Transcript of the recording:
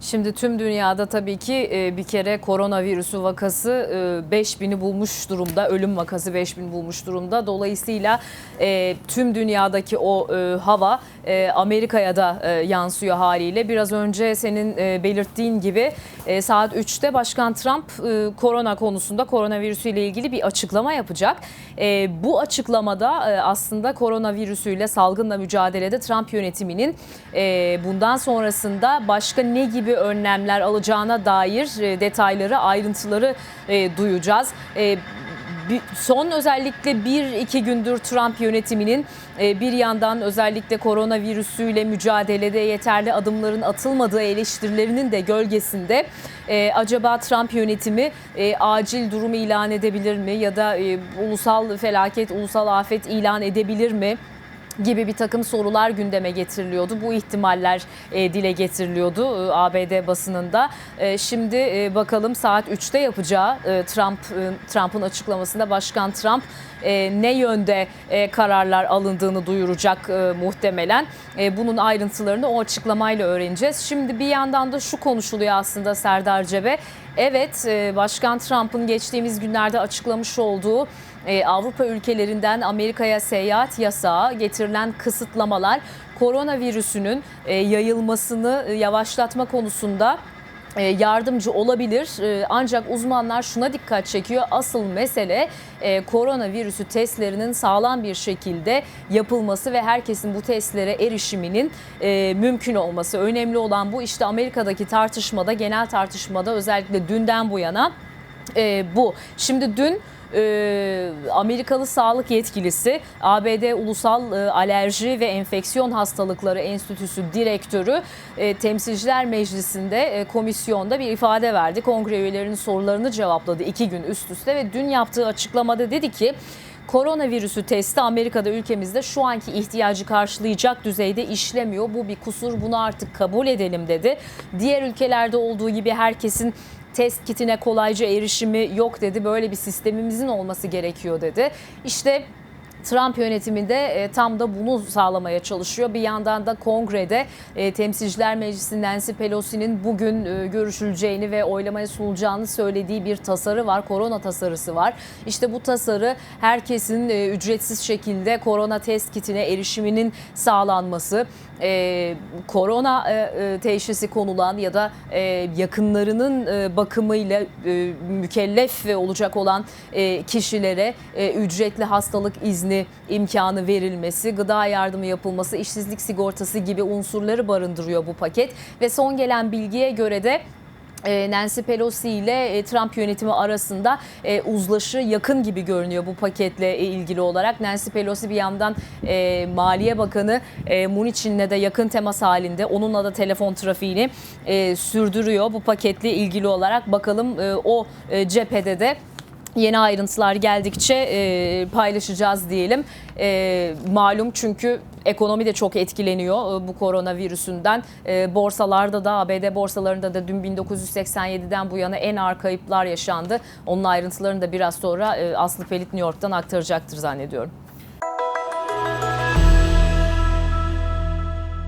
Şimdi tüm dünyada tabii ki e, bir kere koronavirüsü vakası e, 5000'i bulmuş durumda. Ölüm vakası 5000 bulmuş durumda. Dolayısıyla e, tüm dünyadaki o e, hava e, Amerika'ya da e, yansıyor haliyle. Biraz önce senin e, belirttiğin gibi e, saat 3'te Başkan Trump e, korona konusunda koronavirüsüyle ilgili bir açıklama yapacak. E, bu açıklamada e, aslında koronavirüsüyle salgınla mücadelede Trump yönetiminin e, bundan sonrasında başka ne gibi önlemler alacağına dair e, detayları, ayrıntıları e, duyacağız. E, son özellikle bir iki gündür Trump yönetiminin bir yandan özellikle koronavirüsüyle mücadelede yeterli adımların atılmadığı eleştirilerinin de gölgesinde acaba Trump yönetimi acil durum ilan edebilir mi ya da ulusal felaket, ulusal afet ilan edebilir mi? Gibi bir takım sorular gündeme getiriliyordu. Bu ihtimaller e, dile getiriliyordu e, ABD basınında. E, şimdi e, bakalım saat 3'te yapacağı e, Trump e, Trump'ın açıklamasında Başkan Trump e, ne yönde e, kararlar alındığını duyuracak e, muhtemelen. E, bunun ayrıntılarını o açıklamayla öğreneceğiz. Şimdi bir yandan da şu konuşuluyor aslında Serdar Cebe. Evet e, Başkan Trump'ın geçtiğimiz günlerde açıklamış olduğu e, Avrupa ülkelerinden Amerika'ya seyahat yasağı, getirilen kısıtlamalar koronavirüsünün e, yayılmasını yavaşlatma konusunda yardımcı olabilir. E, Ancak uzmanlar şuna dikkat çekiyor. Asıl mesele e, koronavirüsü testlerinin sağlam bir şekilde yapılması ve herkesin bu testlere erişiminin e, mümkün olması. Önemli olan bu. İşte Amerika'daki tartışmada, genel tartışmada özellikle dünden bu yana e, bu. Şimdi dün e, Amerikalı sağlık yetkilisi ABD Ulusal e, Alerji ve Enfeksiyon Hastalıkları Enstitüsü direktörü e, Temsilciler Meclisi'nde e, komisyonda bir ifade verdi. Kongre üyelerinin sorularını cevapladı iki gün üst üste ve dün yaptığı açıklamada dedi ki Koronavirüsü testi Amerika'da ülkemizde şu anki ihtiyacı karşılayacak düzeyde işlemiyor. Bu bir kusur bunu artık kabul edelim dedi. Diğer ülkelerde olduğu gibi herkesin test kitine kolayca erişimi yok dedi. Böyle bir sistemimizin olması gerekiyor dedi. İşte Trump yönetimi de e, tam da bunu sağlamaya çalışıyor. Bir yandan da kongrede e, Temsilciler Meclisi Nancy Pelosi'nin bugün e, görüşüleceğini ve oylamaya sunulacağını söylediği bir tasarı var. Korona tasarısı var. İşte bu tasarı herkesin e, ücretsiz şekilde korona test kitine erişiminin sağlanması, e, korona e, e, teşhisi konulan ya da e, yakınlarının e, bakımıyla e, mükellef olacak olan e, kişilere e, ücretli hastalık izni imkanı verilmesi, gıda yardımı yapılması, işsizlik sigortası gibi unsurları barındırıyor bu paket ve son gelen bilgiye göre de e, Nancy Pelosi ile e, Trump yönetimi arasında e, uzlaşı yakın gibi görünüyor bu paketle ilgili olarak. Nancy Pelosi bir yandan Maliye Bakanı Munich'inle de yakın temas halinde. Onunla da telefon trafiğini sürdürüyor bu paketle ilgili olarak. Bakalım o cephede de yeni ayrıntılar geldikçe e, paylaşacağız diyelim. E, malum çünkü ekonomi de çok etkileniyor e, bu koronavirüsünden. E, borsalarda da ABD borsalarında da dün 1987'den bu yana en ağır kayıplar yaşandı. Onun ayrıntılarını da biraz sonra e, Aslı Pelit New York'tan aktaracaktır zannediyorum.